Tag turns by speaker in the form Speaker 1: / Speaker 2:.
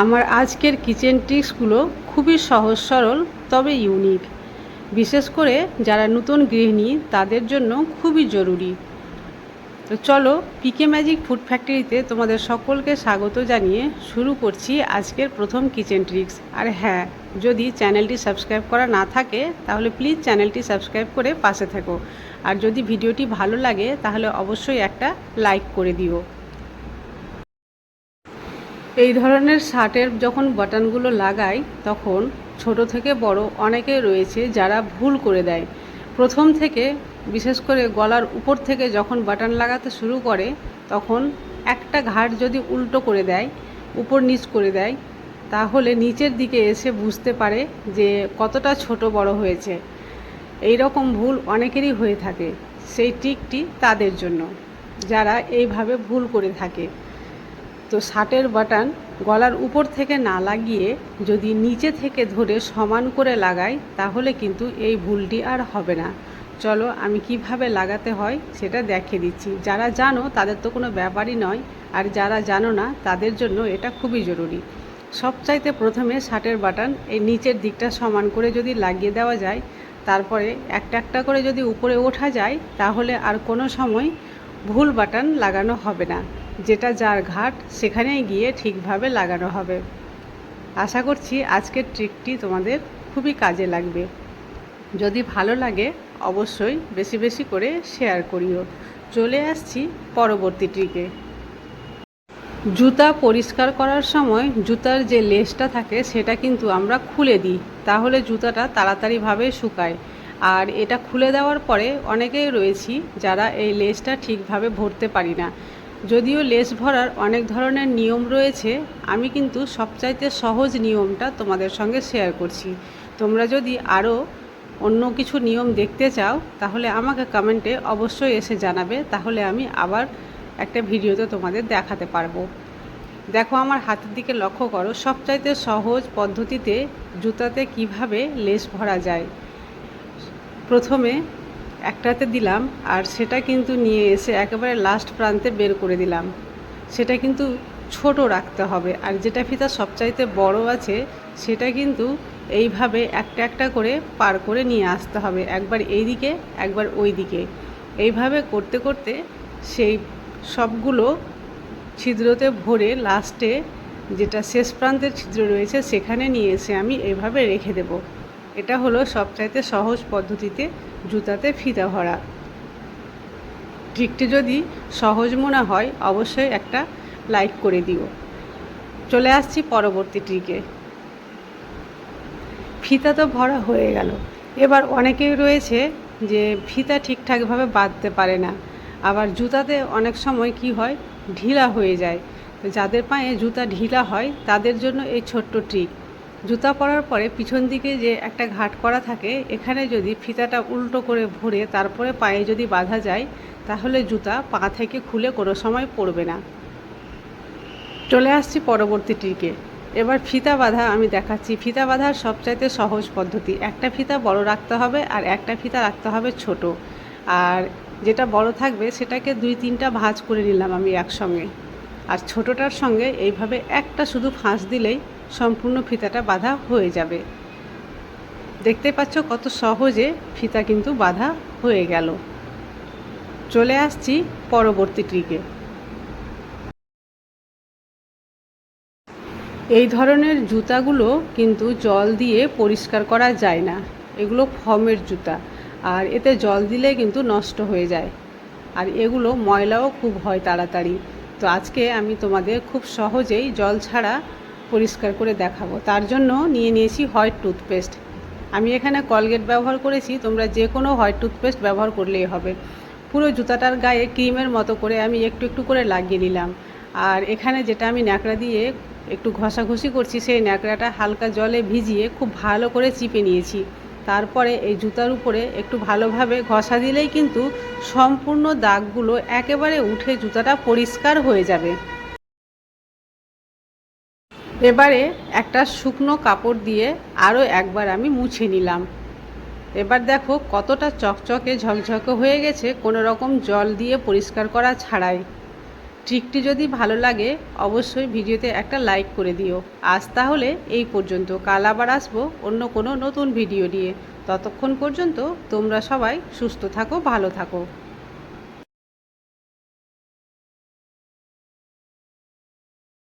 Speaker 1: আমার আজকের কিচেন ট্রিক্সগুলো খুবই সহজ সরল, তবে ইউনিক। বিশেষ করে যারা নতুন গৃহিণী, তাদের জন্য খুবই জরুরি। তো চলো পিকে ম্যাজিক ফুড ফ্যাক্টরিতে তোমাদের সকলকে স্বাগত জানিয়ে শুরু করছি আজকের প্রথম কিচেন ট্রিক্স। আর হ্যাঁ যদি চ্যানেলটি সাবস্ক্রাইব করা না থাকে, তাহলে প্লিজ চ্যানেলটি সাবস্ক্রাইব করে পাশে থেকো। আর যদি ভিডিওটি ভালো লাগে, তাহলে অবশ্যই একটা লাইক করে দিও। এই ধরনের শার্টের যখন বাটনগুলো লাগাই, তখন ছোট থেকে বড় অনেকেই রয়েছে যারা ভুল করে দেয়। প্রথম থেকে, বিশেষ করে গলার উপর থেকে যখন বাটন লাগাতে শুরু করে, তখন একটা ঘাট যদি উল্টো করে দেয়, উপর নিচ করে দেয়, তাহলে নিচের দিকে এসে বুঝতে পারে যে কতটা ছোট বড় হয়েছে। এই রকম ভুল অনেকেরই হয়ে থাকে। সেই টিকটি তাদের জন্য। যারা এইভাবে ভুল করে থাকে। তো শার্টের বাটন গলার উপর থেকে না লাগিয়ে যদি নিচে থেকে ধরে সমান করে লাগাই, তাহলে কিন্তু এই ভুলটি আর হবে না। চলো, আমি কীভাবে লাগাতে হয় সেটা দেখিয়ে দিচ্ছি। যারা জানো, তাদের তো কোনো ব্যাপারই নয়। আর যারা জানো না, তাদের জন্য এটা খুবই জরুরি। সবচাইতে প্রথমে শার্টের বাটন এই নিচের দিকটা সমান করে যদি লাগিয়ে দেওয়া যায়, তারপরে একটা একটা করে যদি উপরে ওঠা যায়, তাহলে আর কোনো সময় ভুল বাটন লাগানো হবে না। যেটা যার ঘাট, সেখানেই গিয়ে ঠিকভাবে লাগানো হবে। আশা করছি আজকের ট্রিকটি তোমাদের খুবই কাজে লাগবে। যদি ভালো লাগে, অবশ্যই বেশি বেশি করে শেয়ার করিও। চলে আসছি পরবর্তী ট্রিকে। জুতা পরিষ্কার করার সময় জুতার যে লেসটা থাকে, সেটা কিন্তু আমরা খুলে দিই। তাহলে জুতাটা তাড়াতাড়িভাবে শুকায়। আর এটা খুলে দেওয়ার পরে অনেকেই রয়েছি যারা এই লেসটা ঠিকভাবে ভরতে পারি না। যদিও লেস ভরার অনেক ধরনের নিয়ম রয়েছে, আমি কিন্তু সবচাইতে সহজ নিয়মটা তোমাদের সঙ্গে শেয়ার করছি। তোমরা যদি আরও অন্য কিছু নিয়ম দেখতে চাও, তাহলে আমাকে কমেন্টে অবশ্যই এসে জানাবে, তাহলে আমি আবার একটা ভিডিওতে তোমাদের দেখাতে পারব। দেখো আমার হাতের দিকে লক্ষ্য করো, সবচাইতে সহজ পদ্ধতিতে জুতাতে কীভাবে লেস ভরা যায়। প্রথমে একটাতে দিলাম আর সেটা কিন্তু নিয়ে এসে একেবারে লাস্ট প্রান্তে বের করে দিলাম। সেটা কিন্তু ছোট রাখতে হবে আর যেটা ফিতা সবচাইতে বড় আছে, সেটা কিন্তু এইভাবে একটা একটা করে পার করে নিয়ে আসতে হবে। একবার এই দিকে একবার ওই দিকে এইভাবে করতে করতে সেই সবগুলো ছিদ্রতে ভরে লাস্টে যেটা শেষ প্রান্তের ছিদ্র রয়েছে, সেখানে নিয়ে এসে আমি এইভাবে রেখে দেব। এটা হলো সবচাইতে সহজ পদ্ধতিতে জুতাতে ফিতা ভরা। ট্রিকটি যদি সহজ মনে হয়, অবশ্যই একটা লাইক করে দিও। চলে আসছি পরবর্তী ট্রিকে ফিতা তো ভরা হয়ে গেল। এবার অনেকেই রয়েছে যে ফিতা ঠিকঠাকভাবে বাঁধতে পারে না। আবার জুতাতে অনেক সময় কি হয়, ঢিলা হয়ে যায়। যাদের পায়ে জুতা ঢিলা হয়, তাদের জন্য এই ছোট্ট ট্রিক জুতা পরার পরে পিছন দিকে যে একটা ঘাট করা থাকে, এখানে যদি ফিতাটা উল্টো করে ভরে তারপরে পায়ে যদি বাঁধা যায়, তাহলে জুতা পা থেকে খুলে কোনো সময় পড়বে না। চলে আসছি পরবর্তী ট্রিকে। এবার ফিতা বাঁধা আমি দেখাচ্ছি। ফিতা বাঁধার সবচাইতে সহজ পদ্ধতি, একটা ফিতা বড় রাখতে হবে আর একটা ফিতা রাখতে হবে ছোট। আর যেটা বড় থাকবে, সেটাকে দুই তিনটা ভাঁজ করে নিলাম আমি একসঙ্গে। আর ছোটোটার সঙ্গে এইভাবে একটা শুধু ফাঁস দিলেই সম্পূর্ণ ফিতাটা বাঁধা হয়ে যাবে। দেখতে পাচ্ছ কত সহজে ফিতা কিন্তু বাঁধা হয়ে গেল। চলে আসছি পরবর্তী ট্রিকে। এই ধরনের জুতাগুলো কিন্তু জল দিয়ে পরিষ্কার করা যায় না। এগুলো ফর্মের জুতা আর এতে জল দিলে কিন্তু নষ্ট হয়ে যায়। আর এগুলো ময়লাও খুব হয় তাড়াতাড়ি। তো আজকে আমি তোমাদের খুব সহজেই জল ছাড়া পরিষ্কার করে দেখাবো। তার জন্য নিয়ে নিয়েছি হোয়াইট টুথপেস্ট। আমি এখানে কলগেট ব্যবহার করেছি, তোমরা যে কোনো হোয়াইট টুথপেস্ট ব্যবহার করলেই হবে। পুরো জুতাটার গায়ে ক্রিমের মতো করে আমি একটু একটু করে লাগিয়ে নিলাম। আর এখানে যেটা আমি ন্যাকড়া দিয়ে একটু ঘষাঘষি করছি, সেই ন্যাকড়াটা হালকা জলে ভিজিয়ে খুব ভালো করে চিপে নিয়েছি। তারপরে এই জুতার উপরে একটু ভালোভাবে ঘষা দিলেই কিন্তু সম্পূর্ণ দাগগুলো একেবারে উঠে জুতাটা পরিষ্কার হয়ে যাবে। এবারে একটা শুকনো কাপড় দিয়ে আরও একবার আমি মুছে নিলাম। এবার দেখো কতটা চকচকে ঝকঝকে হয়ে গেছে, কোনো রকম জল দিয়ে পরিষ্কার করা ছাড়াই। ট্রিকটি যদি ভালো লাগে, অবশ্যই ভিডিওতে একটা লাইক করে দিও। আজ তাহলে এই পর্যন্ত। কাল আবার আসব অন্য কোনো নতুন ভিডিও নিয়ে। ততক্ষণ পর্যন্ত তোমরা সবাই সুস্থ থাকো, ভালো থাকো।